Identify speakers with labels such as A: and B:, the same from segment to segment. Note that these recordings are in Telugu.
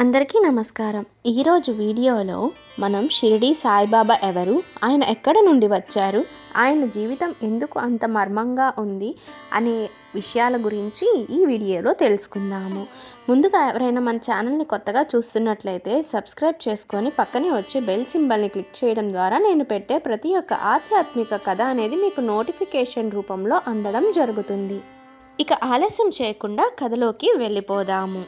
A: అందరికీ నమస్కారం. ఈరోజు వీడియోలో మనం షిరిడి సాయిబాబా ఎవరు ఆయన ఎక్కడ నుండి వచ్చారు ఆయన జీవితం ఎందుకు అంత మర్మంగా ఉంది అనే విషయాల గురించి ఈ వీడియోలో తెలుసుకుందాము. ముందుగా ఎవరైనా మన ఛానల్ని కొత్తగా చూస్తున్నట్లయితే సబ్స్క్రైబ్ చేసుకొని పక్కనే వచ్చే బెల్ సింబల్ని క్లిక్ చేయడం ద్వారా నేను పెట్టే ప్రతి ఒక్క ఆధ్యాత్మిక కథ అనేది మీకు నోటిఫికేషన్ రూపంలో అందడం జరుగుతుంది. ఇక ఆలస్యం చేయకుండా కథలోకి వెళ్ళిపోదాము.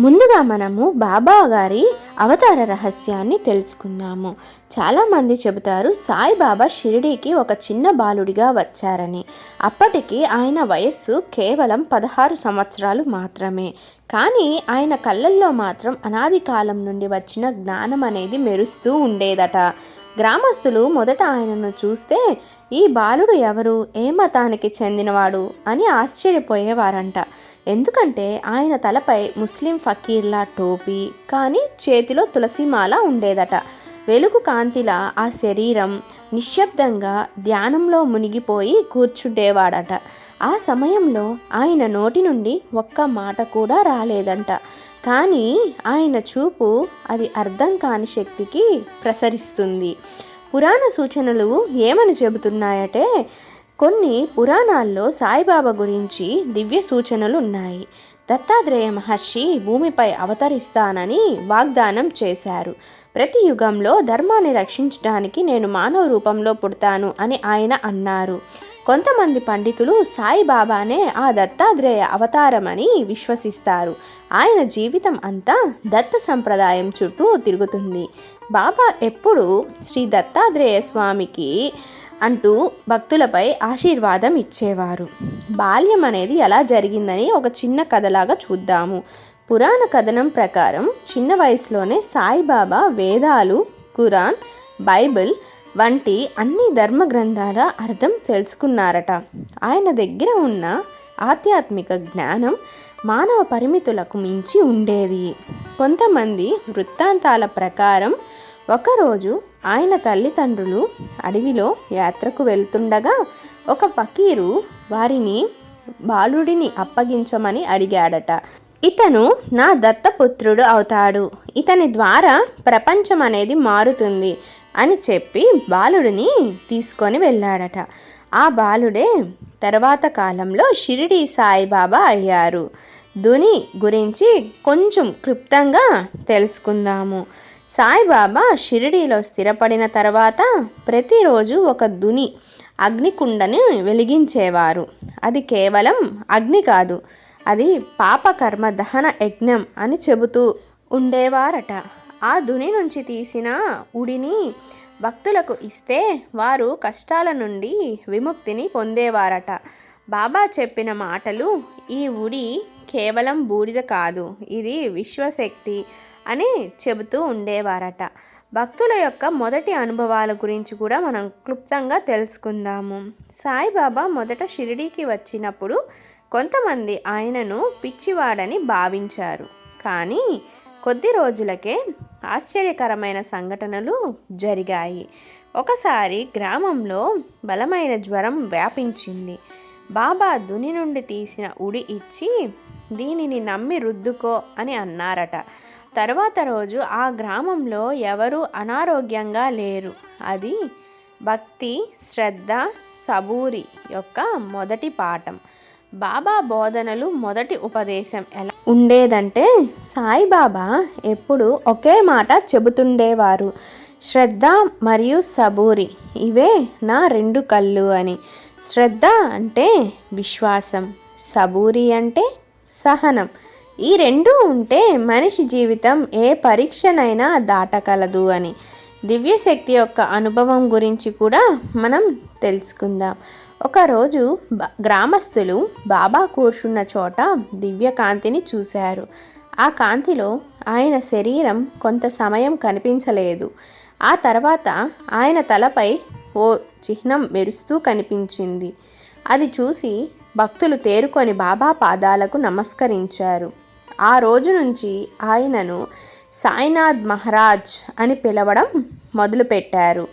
A: ముందుగా మనము బాబా గారి అవతార రహస్యాన్ని తెలుసుకుందాము. చాలామంది చెబుతారు సాయిబాబా షిరిడీకి ఒక చిన్న బాలుడిగా వచ్చారని. అప్పటికి ఆయన వయస్సు కేవలం పదహారు సంవత్సరాలు మాత్రమే. కానీ ఆయన కళ్ళల్లో మాత్రం అనాది కాలం నుండి వచ్చిన జ్ఞానం అనేది మెరుస్తూ ఉండేదట. గ్రామస్తులు మొదట ఆయనను చూస్తే ఈ బాలుడు ఎవరు? ఏ మతానికి చెందినవాడు? అని ఆశ్చర్యపోయేవారంట. ఎందుకంటే ఆయన తలపై ముస్లిం ఫకీర్ల టోపీ కానీ చేతిలో తులసిమాల ఉండేదట. వెలుగు కాంతిలా ఆ శరీరం నిశ్శబ్దంగా ధ్యానంలో మునిగిపోయి కూర్చుండేవాడట. ఆ సమయంలో ఆయన నోటి నుండి ఒక్క మాట కూడా రాలేదంట. కానీ ఆయన చూపు అది అర్థం కాని శక్తికి ప్రసరిస్తుంది. పురాణ సూచనలు ఏమని చెబుతున్నాయటే? కొన్ని పురాణాల్లో సాయిబాబా గురించి దివ్య సూచనలు ఉన్నాయి దత్తాత్రేయ మహర్షి భూమిపై అవతరిస్తానని వాగ్దానం చేశారు. ప్రతి యుగంలో ధర్మాన్ని రక్షించడానికి నేను మానవ రూపంలో పుడతాను అని ఆయన అన్నారు. కొంతమంది పండితులు సాయిబాబానే ఆ దత్తాత్రేయ అవతారమని విశ్వసిస్తారు. ఆయన జీవితం అంతా దత్త సంప్రదాయం చుట్టూ తిరుగుతుంది. బాబా ఎప్పుడు శ్రీ దత్తాత్రేయ స్వామికి అంటూ భక్తులపై ఆశీర్వాదం ఇచ్చేవారు. బాల్యం అనేది ఎలా జరిగిందని ఒక చిన్న కథలాగా చూద్దాము. పురాణ కథనం ప్రకారం చిన్న వయసులోనే సాయిబాబా వేదాలు ఖురాన్ బైబిల్ వంటి అన్ని ధర్మ గ్రంథాల అర్థం తెలుసుకున్నారట. ఆయన దగ్గర ఉన్న ఆధ్యాత్మిక జ్ఞానం మానవ పరిమితులకు మించి ఉండేది. కొంతమంది వృత్తాంతాల ప్రకారం ఒకరోజు ఆయన తల్లిదండ్రులు అడవిలో యాత్రకు వెళ్తుండగా ఒక పకీరు వారిని బాలుడిని అప్పగించమని అడిగాడట. ఇతను నా దత్తపుత్రుడు అవుతాడు. ఇతని ద్వారా ప్రపంచం అనేది మారుతుంది అని చెప్పి బాలుడిని తీసుకొని వెళ్ళాడట. ఆ బాలుడే తర్వాత కాలంలో షిరిడి సాయిబాబా అయ్యారు. ధుని గురించి కొంచెం క్లుప్తంగా తెలుసుకుందాము. సాయిబాబా షిరిడీలో స్థిరపడిన తర్వాత ప్రతిరోజు ఒక దుని అగ్నికుండని వెలిగించేవారు. అది కేవలం అగ్ని కాదు అది పాపకర్మ దహన యజ్ఞం అని చెబుతూ ఉండేవారట. ఆ దుని నుంచి తీసిన ఉడిని భక్తులకు ఇస్తే వారు కష్టాల నుండి విముక్తిని పొందేవారట. బాబా చెప్పిన మాటలు ఈ ఉడి కేవలం బూడిద కాదు ఇది విశ్వశక్తి అని చెబుతూ ఉండేవారట. భక్తుల యొక్క మొదటి అనుభవాల గురించి కూడా మనం క్లుప్తంగా తెలుసుకుందాము. సాయిబాబా మొదట షిరిడీకి వచ్చినప్పుడు కొంతమంది ఆయనను పిచ్చివాడని భావించారు. కానీ కొద్ది రోజులకే ఆశ్చర్యకరమైన సంఘటనలు జరిగాయి. ఒకసారి గ్రామంలో బలమైన జ్వరం వ్యాపించింది. బాబా దుని నుండి తీసిన ఉడి ఇచ్చి దీనిని నమ్మి రుద్దుకో అని అన్నారట. తర్వాత రోజు ఆ గ్రామంలో ఎవరు అనారోగ్యంగా లేరు. అది భక్తి శ్రద్ధ సబూరి యొక్క మొదటి పాఠం. బాబా బోధనలు మొదటి ఉపదేశం ఎలా ఉండేదంటే సాయిబాబా ఎప్పుడు ఒకే మాట చెబుతుండేవారు. శ్రద్ధ మరియు సబూరి ఇవే నా రెండు కళ్ళు అని. శ్రద్ధ అంటే విశ్వాసం సబూరి అంటే సహనం. ఈ రెండు ఉంటే మనిషి జీవితం ఏ పరీక్షనైనా దాటగలదు అని. దివ్యశక్తి యొక్క అనుభవం గురించి కూడా మనం తెలుసుకుందాం. ఒకరోజు గ్రామస్తులు బాబా కూర్చున్న చోట దివ్య కాంతిని చూశారు. ఆ కాంతిలో ఆయన శరీరం కొంత సమయం కనిపించలేదు. ఆ తర్వాత ఆయన తలపై ఓ చిహ్నం మెరుస్తూ కనిపించింది. అది చూసి భక్తులు తేరుకొని బాబా పాదాలకు నమస్కరించారు. ఆ రోజు నుంచి ఆయనను సాయినాథ్ మహారాజ్ అని పిలవడం మొదలుపెట్టారు.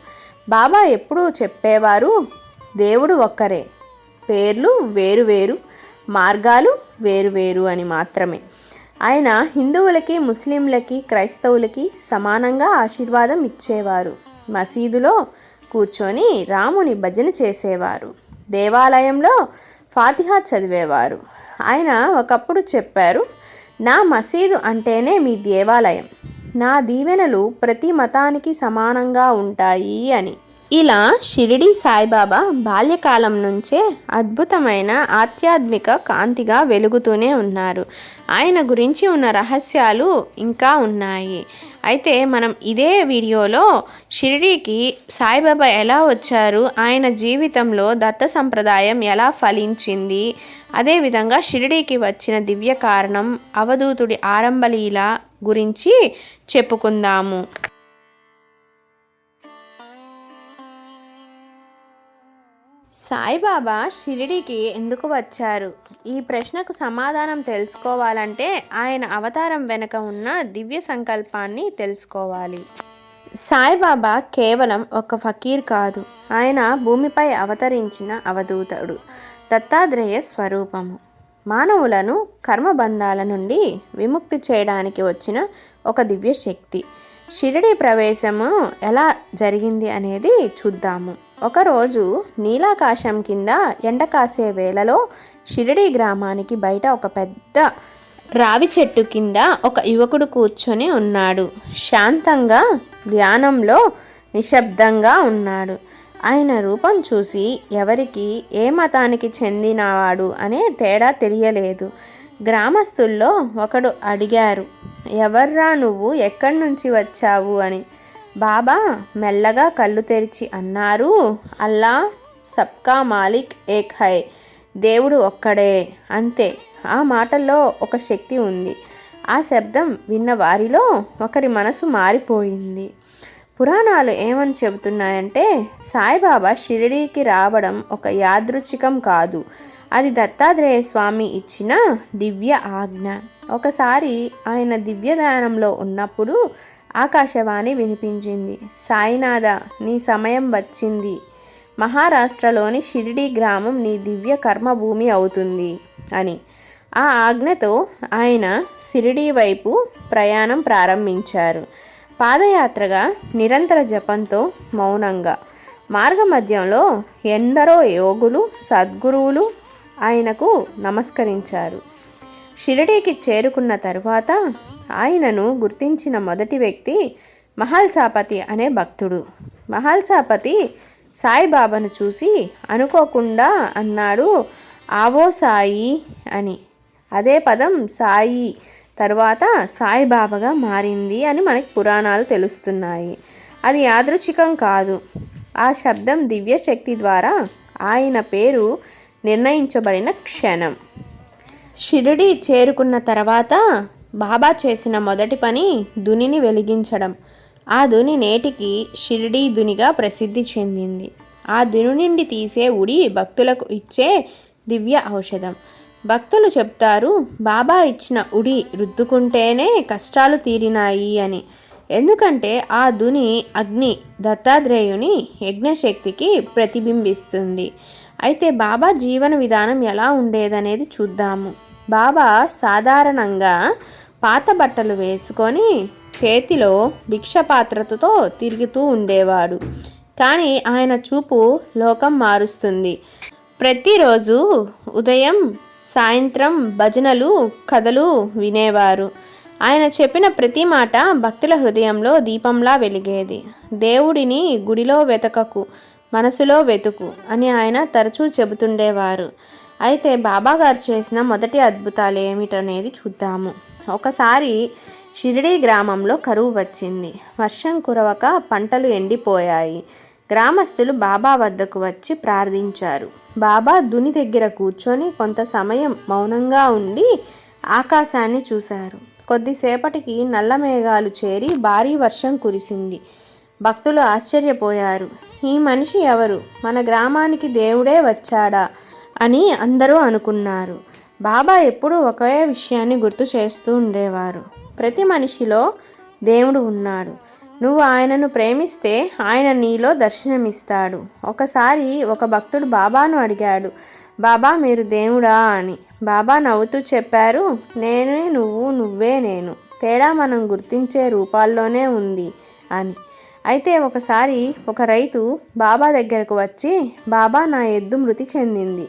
A: బాబా ఎప్పుడూ చెప్పేవారు దేవుడు ఒక్కరే. పేర్లు వేరు వేరు మార్గాలు వేరు వేరు అని మాత్రమే. ఆయన హిందువులకి ముస్లింలకి క్రైస్తవులకి సమానంగా ఆశీర్వాదం ఇచ్చేవారు. మసీదులో కూర్చొని రాముని భజన చేసేవారు. దేవాలయంలో ఫాతిహా చదివేవారు. ఆయన ఒకప్పుడు చెప్పారు నా మసీదు అంటేనే మీ దేవాలయం. నా దీవెనలు ప్రతి మతానికి సమానంగా ఉంటాయి అని. ఇలా షిరిడి సాయిబాబా బాల్యకాలం నుంచే అద్భుతమైన ఆధ్యాత్మిక కాంతిగా వెలుగుతూనే ఉన్నారు. ఆయన గురించి ఉన్న రహస్యాలు ఇంకా ఉన్నాయి. అయితే మనం ఇదే వీడియోలో షిరిడీకి సాయిబాబా ఎలా వచ్చారు ఆయన జీవితంలో దత్త సంప్రదాయం ఎలా ఫలించింది అదేవిధంగా షిరిడీకి వచ్చిన దివ్య కారణం అవధూతుడి ఆరంభలీల గురించి చెప్పుకుందాము. సాయిబాబా షిరిడికి ఎందుకు వచ్చారు? ఈ ప్రశ్నకు సమాధానం తెలుసుకోవాలంటే ఆయన అవతారం వెనుక ఉన్న దివ్య సంకల్పాన్ని తెలుసుకోవాలి. సాయిబాబా కేవలం ఒక ఫకీర్ కాదు ఆయన భూమిపై అవతరించిన అవధూతుడు దత్తాత్రేయ స్వరూపము. మానవులను కర్మబంధాల నుండి విముక్తి చేయడానికి వచ్చిన ఒక దివ్య శక్తి షిరిడి ప్రవేశము ఎలా జరిగింది అనేది చూద్దాము. ఒకరోజు నీలాకాశం కింద ఎండ కాసే వేళలో షిరిడి గ్రామానికి బయట ఒక పెద్ద రావి చెట్టు కింద ఒక యువకుడు కూర్చొని ఉన్నాడు. శాంతంగా ధ్యానంలో నిశ్శబ్దంగా ఉన్నాడు. ఆయన రూపం చూసి ఎవరికి ఏ మతానికి చెందినవాడు అనే తేడా తెలియలేదు. గ్రామస్తుల్లో ఒకడు అడిగారు ఎవర్రా నువ్వు? ఎక్కడి నుంచి వచ్చావు? అని. బాబా మెల్లగా కళ్ళు తెరిచి అన్నారు అల్లా సబ్కా మాలిక్ ఏక్ హై దేవుడు ఒక్కడే. అంతే. ఆ మాటల్లో ఒక శక్తి ఉంది. ఆ శబ్దం విన్న వారిలో ఒకరి మనసు మారిపోయింది. పురాణాలు ఏమని చెబుతున్నాయంటే సాయిబాబా షిరిడీకి రావడం ఒక యాదృచ్ఛికం కాదు. అది దత్తాత్రేయ స్వామి ఇచ్చిన దివ్య ఆజ్ఞ. ఒకసారి ఆయన దివ్యదానంలో ఉన్నప్పుడు ఆకాశవాణి వినిపించింది. సాయినాథ నీ సమయం వచ్చింది. మహారాష్ట్రలోని షిరిడి గ్రామం నీ దివ్య కర్మభూమి అవుతుంది అని. ఆ ఆజ్ఞతో ఆయన షిరిడి వైపు ప్రయాణం ప్రారంభించారు. పాదయాత్రగా నిరంతర జపంతో మౌనంగా. మార్గమధ్యంలో ఎందరో యోగులు సద్గురువులు ఆయనకు నమస్కరించారు. షిరిడీకి చేరుకున్న తరువాత ఆయనను గుర్తించిన మొదటి వ్యక్తి మహల్సాపతి అనే భక్తుడు. మహల్సాపతి సాయిబాబాను చూసి అనుకోకుండా అన్నాడు ఆవో సాయి అని. అదే పదం సాయి తర్వాత సాయిబాబాగా మారింది అని మనకి పురాణాలు తెలుస్తున్నాయి. అది యాదృచ్ఛికం కాదు. ఆ శబ్దం దివ్యశక్తి ద్వారా ఆయన పేరు నిర్ణయించబడిన క్షణం. షిరిడి చేరుకున్న తర్వాత బాబా చేసిన మొదటి పని దునిని వెలిగించడం. ఆ దుని నేటికి షిరిడీ దునిగా ప్రసిద్ధి చెందింది. ఆ దుని నుండి తీసే ఉడి భక్తులకు ఇచ్చే దివ్య ఔషధం. భక్తులు చెప్తారు బాబా ఇచ్చిన ఉడి రుద్దుకుంటేనే కష్టాలు తీరినాయి అని. ఎందుకంటే ఆ దుని అగ్ని దత్తాత్రేయుని యజ్ఞశక్తికి ప్రతిబింబిస్తుంది. అయితే బాబా జీవన విధానం ఎలా ఉండేదనేది చూద్దాము. బాబా సాధారణంగా పాత బట్టలు వేసుకొని చేతిలో భిక్ష పాత్రతో తిరుగుతూ ఉండేవాడు. కానీ ఆయన చూపు లోకం మారుస్తుంది. ప్రతిరోజు ఉదయం సాయంత్రం భజనలు కథలు వినేవారు. ఆయన చెప్పిన ప్రతి మాట భక్తుల హృదయంలో దీపంలా వెలిగేది. దేవుడిని గుడిలో వెతకకు మనసులో వెతుకు అని ఆయన తరచూ చెబుతుండేవారు. అయితే బాబాగారు చేసిన మొదటి అద్భుతాలు ఏమిటనేది చూద్దాము. ఒకసారి షిరిడి గ్రామంలో కరువు వచ్చింది. వర్షం కురవక పంటలు ఎండిపోయాయి. గ్రామస్తులు బాబా వద్దకు వచ్చి ప్రార్థించారు. బాబా దుని దగ్గర కూర్చొని కొంత సమయం మౌనంగా ఉండి ఆకాశాన్ని చూశారు. కొద్దిసేపటికి నల్ల మేఘాలు చేరి భారీ వర్షం కురిసింది. భక్తులు ఆశ్చర్యపోయారు. ఈ మనిషి ఎవరు? మన గ్రామానికి దేవుడే వచ్చాడా? అని అందరూ అనుకున్నారు. బాబా ఎప్పుడూ ఒకే విషయాన్ని గుర్తు చేస్తూ ఉండేవారు. ప్రతి మనిషిలో దేవుడు ఉన్నాడు. నువ్వు ఆయనను ప్రేమిస్తే ఆయన నీలో దర్శనమిస్తాడు. ఒకసారి ఒక భక్తుడు బాబాను అడిగాడు బాబా మీరు దేవుడా? అని. బాబా నవ్వుతూ చెప్పారు నేనే నువ్వు నువ్వే నేను. తేడా మనం గుర్తించే రూపాల్లోనే ఉంది అని. అయితే ఒకసారి ఒక రైతు బాబా దగ్గరకు వచ్చి బాబా నా ఎద్దు మృతి చెందింది.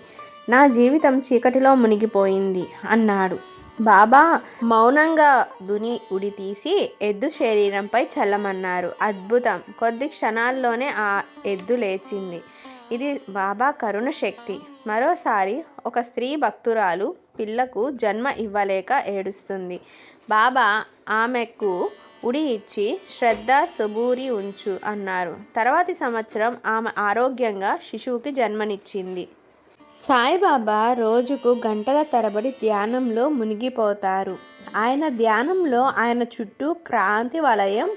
A: నా జీవితం చీకటిలో మునిగిపోయింది అన్నాడు. బాబా మౌనంగా దుని ఉడి తీసి ఎద్దు శరీరంపై చల్లమన్నారు. అద్భుతం. కొద్ది క్షణాల్లోనే ఆ ఎద్దు లేచింది. ఇది బాబా కరుణ శక్తి. మరోసారి ఒక స్త్రీ భక్తురాలు పిల్లకు జన్మ ఇవ్వలేక ఏడుస్తుంది. బాబా ఆమెకు ఉడి ఇచ్చి శ్రద్ధ సుబూరి ఉంచు అన్నారు. తర్వాతి సంవత్సరం ఆమె ఆరోగ్యంగా శిశువుకి జన్మనిచ్చింది. సాయిబాబా రోజుకు గంటల తరబడి ధ్యానంలో మునిగిపోతారు. ఆయన ధ్యానంలో ఆయన చుట్టూ క్రాంతి వలయం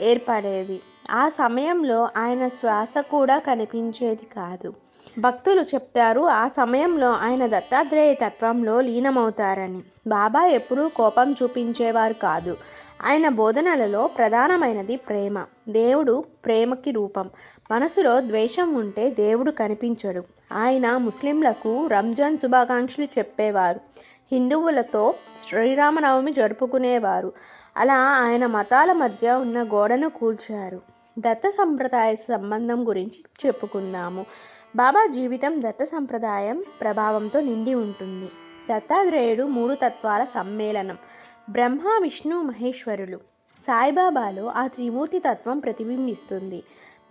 A: ఏర్పడేది. ఆ సమయంలో ఆయన శ్వాస కూడా కనిపించేది కాదు. భక్తులు చెప్తారు ఆ సమయంలో ఆయన దత్తాత్రేయ తత్వంలో లీనమవుతారని. బాబా ఎప్పుడూ కోపం చూపించేవారు కాదు. ఆయన బోధనలలో ప్రధానమైనది ప్రేమ. దేవుడు ప్రేమకి రూపం. మనసులో ద్వేషం ఉంటే దేవుడు కనిపించడు. ఆయన ముస్లింలకు రంజాన్ శుభాకాంక్షలు చెప్పేవారు. హిందువులతో శ్రీరామనవమి జరుపుకునేవారు. అలా ఆయన మతాల మధ్య ఉన్న గోడను కూల్చారు. దత్త సంప్రదాయ సంబంధం గురించి చెప్పుకుందాము. బాబా జీవితం దత్త సంప్రదాయం ప్రభావంతో నిండి ఉంటుంది. దత్తాత్రేయుడు మూడు తత్వాల సమ్మేళనం. బ్రహ్మ విష్ణు మహేశ్వరులు. సాయిబాబాలో ఆ త్రిమూర్తి తత్వం ప్రతిబింబిస్తుంది.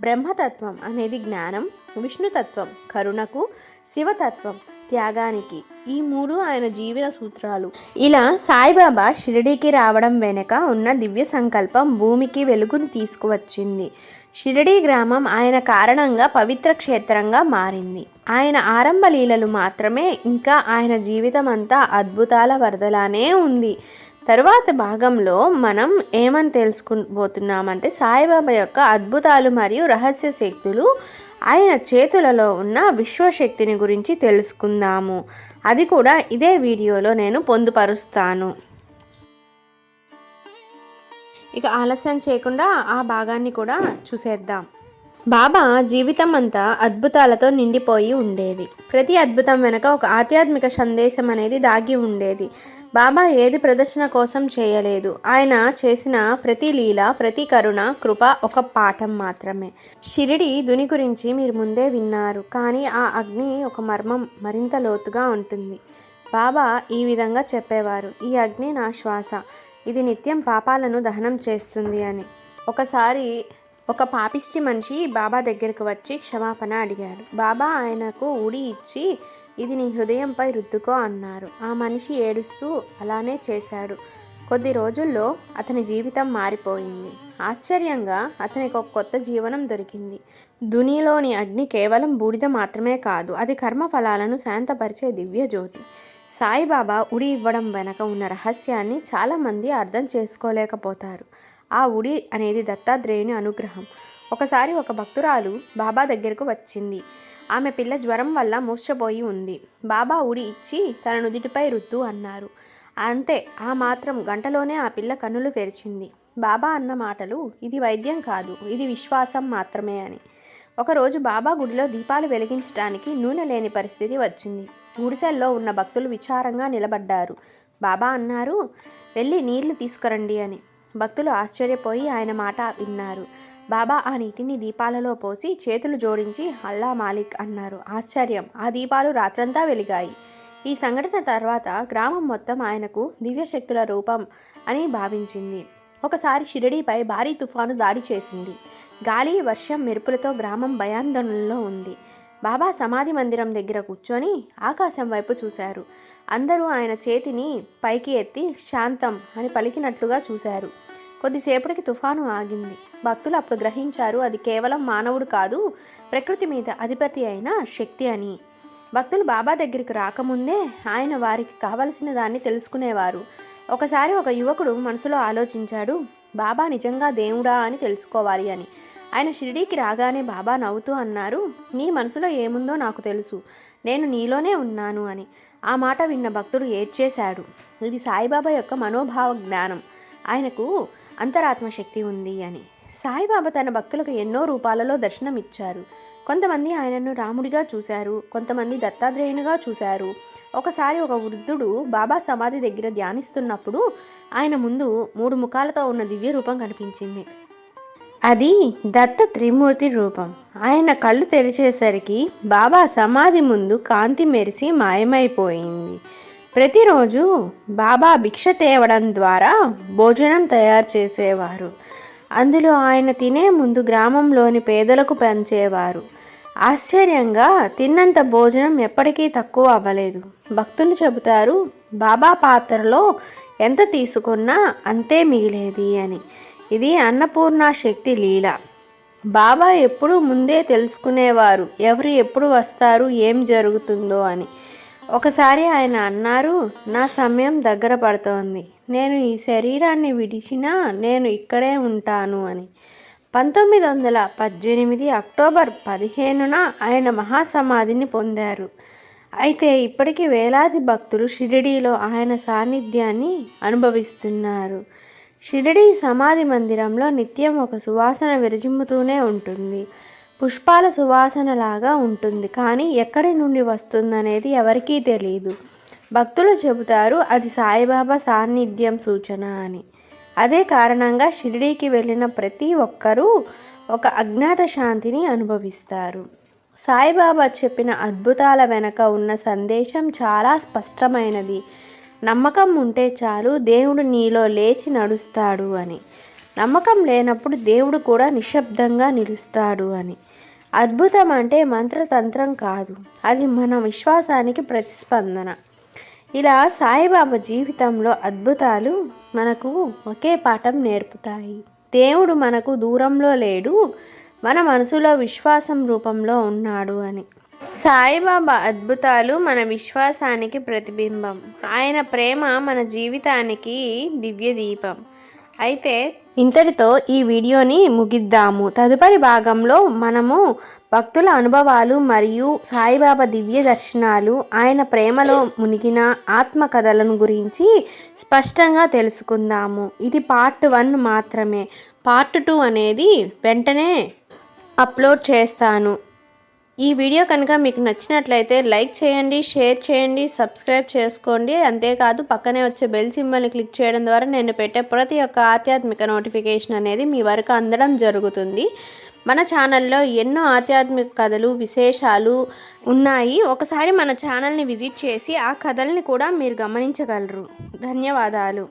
A: బ్రహ్మతత్వం అనేది జ్ఞానం విష్ణుతత్వం కరుణకు శివతత్వం త్యాగానికి. ఈ మూడు ఆయన జీవన సూత్రాలు. ఇలా సాయిబాబా షిరిడీకి రావడం వెనుక ఉన్న దివ్య సంకల్పం భూమికి వెలుగును తీసుకువచ్చింది. షిరిడీ గ్రామం ఆయన కారణంగా పవిత్ర క్షేత్రంగా మారింది. ఆయన ఆరంభ లీలలు మాత్రమే ఇంకా ఆయన జీవితం అంతా అద్భుతాల వరదలానే ఉంది. తర్వాత భాగంలో మనం ఏమని తెలుసుకోబోతున్నామంటే సాయిబాబా యొక్క అద్భుతాలు మరియు రహస్య శక్తులు ఆయన చేతులలో ఉన్న విశ్వశక్తిని గురించి తెలుసుకుందాము. అది కూడా ఇదే వీడియోలో నేను పొందుపరుస్తాను. ఇక ఆలస్యం చేయకుండా ఆ భాగాన్ని కూడా చూసేద్దాం. బాబా జీవితం అంతా అద్భుతాలతో నిండిపోయి ఉండేది. ప్రతి అద్భుతం వెనక ఒక ఆధ్యాత్మిక సందేశం అనేది దాగి ఉండేది. బాబా ఏది ప్రదర్శన కోసం చేయలేదు. ఆయన చేసిన ప్రతి లీల ప్రతి కరుణ కృప ఒక పాఠం మాత్రమే. షిరిడి దుని గురించి మీరు ముందే విన్నారు. కానీ ఆ అగ్ని ఒక మర్మం మరింత లోతుగా ఉంటుంది. బాబా ఈ విధంగా చెప్పేవారు. ఈ అగ్ని నా శ్వాస. ఇది నిత్యం పాపాలను దహనం చేస్తుంది అని. ఒకసారి ఒక పాపిష్టి మనిషి బాబా దగ్గరకు వచ్చి క్షమాపణ అడిగాడు. బాబా ఆయనకు ఉడి ఇచ్చి ఇది నీ హృదయంపై రుద్దుకో అన్నారు. ఆ మనిషి ఏడుస్తూ అలానే చేశాడు. కొద్ది రోజుల్లో అతని జీవితం మారిపోయింది. ఆశ్చర్యంగా అతనికి ఒక కొత్త జీవనం దొరికింది. దునిలోని అగ్ని కేవలం బూడిద మాత్రమే కాదు అది కర్మ ఫలాలను శాంతపరిచే దివ్య జ్యోతి. సాయిబాబా ఉడి ఇవ్వడం వెనక ఉన్న రహస్యాన్ని చాలామంది అర్థం చేసుకోలేకపోతారు. ఆ ఉడి అనేది దత్తాత్రేయుని అనుగ్రహం. ఒకసారి ఒక భక్తురాలు బాబా దగ్గరకు వచ్చింది. ఆమె పిల్ల జ్వరం వల్ల మూర్చపోయి ఉంది. బాబా ఉడి ఇచ్చి తన నుదిటిపై రుద్దు అన్నారు. అంతే ఆ మాత్రం గంటలోనే ఆ పిల్ల కన్నులు తెరిచింది. బాబా అన్న మాటలు ఇది వైద్యం కాదు ఇది విశ్వాసం మాత్రమే అని. ఒకరోజు బాబా గుడిలో దీపాలు వెలిగించడానికి నూనె లేని పరిస్థితి వచ్చింది. గుడిసెల్లో ఉన్న భక్తులు విచారంగా నిలబడ్డారు. బాబా అన్నారు వెళ్ళి నీళ్ళు తీసుకురండి అని. భక్తులు ఆశ్చర్యపోయి ఆయన మాట విన్నారు. బాబా ఆ నీటిని దీపాలలో పోసి చేతులు జోడించి అల్లా మాలిక్ అన్నారు. ఆశ్చర్యం! ఆ దీపాలు రాత్రంతా వెలిగాయి. ఈ సంఘటన తర్వాత గ్రామం మొత్తం ఆయనకు దివ్యశక్తుల రూపం అని భావించింది. ఒకసారి షిరిడీపై భారీ తుఫాను దాడి చేసింది. గాలి వర్షం మెరుపులతో గ్రామం భయాందోళనలో ఉంది. బాబా సమాధి మందిరం దగ్గర కూర్చొని ఆకాశం వైపు చూశారు. అందరూ ఆయన చేతిని పైకి ఎత్తి శాంతం అని పలికినట్లుగా చూశారు. కొద్దిసేపటికి తుఫాను ఆగింది. భక్తులు అప్పుడు గ్రహించారు అది కేవలం మానవుడు కాదు ప్రకృతి మీద అధిపతి అయిన శక్తి అని. భక్తులు బాబా దగ్గరికి రాకముందే ఆయన వారికి కావలసిన దాన్ని తెలుసుకునేవారు. ఒకసారి ఒక యువకుడు మనసులో ఆలోచించాడు బాబా నిజంగా దేవుడా అని తెలుసుకోవాలి అని. ఆయన షిరిడీకి రాగానే బాబా నవ్వుతూ అన్నారు నీ మనసులో ఏముందో నాకు తెలుసు నేను నీలోనే ఉన్నాను అని. ఆ మాట విన్న భక్తుడు ఏడ్చేశాడు. ఇది సాయిబాబా యొక్క మనోభావ జ్ఞానం. ఆయనకు అంతరాత్మ శక్తి ఉంది అని. సాయిబాబా తన భక్తులకు ఎన్నో రూపాలలో దర్శనమిచ్చారు. కొంతమంది ఆయనను రాముడిగా చూశారు కొంతమంది దత్తాత్రేయునిగా చూశారు. ఒకసారి ఒక వృద్ధుడు బాబా సమాధి దగ్గర ధ్యానిస్తున్నప్పుడు ఆయన ముందు మూడు ముఖాలతో ఉన్న దివ్య రూపం కనిపించింది. అది దత్త త్రిమూర్తి రూపం. ఆయన కళ్ళు తెరిచేసరికి బాబా సమాధి ముందు కాంతి మెరిసి మాయమైపోయింది. ప్రతిరోజు బాబా భిక్ష తేవడం ద్వారా భోజనం తయారు చేసేవారు. అందులో ఆయన తినే ముందు గ్రామంలోని పేదలకు పంచేవారు. ఆశ్చర్యంగా తిన్నంత భోజనం ఎప్పటికీ తక్కువ అవ్వలేదు. భక్తులు చెబుతారు బాబా పాత్రలో ఎంత తీసుకున్నా అంతే మిగిలేది అని. ఇది అన్నపూర్ణ శక్తి లీల. బాబా ఎప్పుడు ముందే తెలుసుకునేవారు. ఎవరు ఎప్పుడు వస్తారు? ఏం జరుగుతుందో అని. ఒకసారి ఆయన అన్నారు నా సమయం దగ్గర పడుతోంది. నేను ఈ శరీరాన్ని విడిచినా నేను ఇక్కడే ఉంటాను అని. పంతొమ్మిది వందల పద్దెనిమిది అక్టోబర్ పదిహేనున ఆయన మహాసమాధిని పొందారు. అయితే ఇప్పటికీ వేలాది భక్తులు షిరిడీలో ఆయన సాన్నిధ్యాన్ని అనుభవిస్తున్నారు. షిరిడీ సమాధి మందిరంలో నిత్యం ఒక సువాసన విరజిమ్ముతూనే ఉంటుంది. పుష్పాల సువాసనలాగా ఉంటుంది. కానీ ఎక్కడి నుండి వస్తుందనేది ఎవరికీ తెలియదు భక్తులు చెబుతారు అది సాయిబాబా సాన్నిధ్యం సూచన అని. అదే కారణంగా షిరిడీకి వెళ్ళిన ప్రతి ఒక్కరూ ఒక అజ్ఞాత శాంతిని అనుభవిస్తారు. సాయిబాబా చెప్పిన అద్భుతాల వెనక ఉన్న సందేశం చాలా స్పష్టమైనది. నమ్మకం ఉంటే చాలు దేవుడు నీలో లేచి నడుస్తాడు అని. నమ్మకం లేనప్పుడు దేవుడు కూడా నిశ్శబ్దంగా నిలుస్తాడు అని. అద్భుతం అంటే మంత్రతంత్రం కాదు. అది మన విశ్వాసానికి ప్రతిస్పందన. ఇలా సాయిబాబా జీవితంలో అద్భుతాలు మనకు ఒకే పాఠం నేర్పుతాయి. దేవుడు మనకు దూరంలో లేడు మన మనసులో విశ్వాసం రూపంలో ఉన్నాడు అని. సాయిబాబా అద్భుతాలు మన విశ్వాసానికి ప్రతిబింబం. ఆయన ప్రేమ మన జీవితానికి దివ్య దీపం. అయితే ఇంతటితో ఈ వీడియోని ముగిద్దాము. తదుపరి భాగంలో మనము భక్తుల అనుభవాలు మరియు సాయిబాబా దివ్య దర్శనాలు ఆయన ప్రేమలో మునిగిన ఆత్మ కథలను గురించి స్పష్టంగా తెలుసుకుందాము. ఇది పార్ట్ వన్ మాత్రమే. పార్ట్ టూ అనేది వెంటనే అప్లోడ్ చేస్తాను. ఈ వీడియో కనుక మీకు నచ్చినట్లయితే లైక్ చేయండి షేర్ చేయండి సబ్స్క్రైబ్ చేసుకోండి. అంతేకాదు పక్కనే వచ్చే బెల్ సింబల్ని క్లిక్ చేయడం ద్వారా నేను పెట్టే ప్రతి ఒక్క ఆధ్యాత్మిక నోటిఫికేషన్ అనేది మీ వరకు అందడం జరుగుతుంది. మన ఛానల్లో ఎన్నో ఆధ్యాత్మిక కథలు విశేషాలు ఉన్నాయి. ఒకసారి మన ఛానల్ని విజిట్ చేసి ఆ కథల్ని కూడా మీరు గమనించగలరు. ధన్యవాదాలు.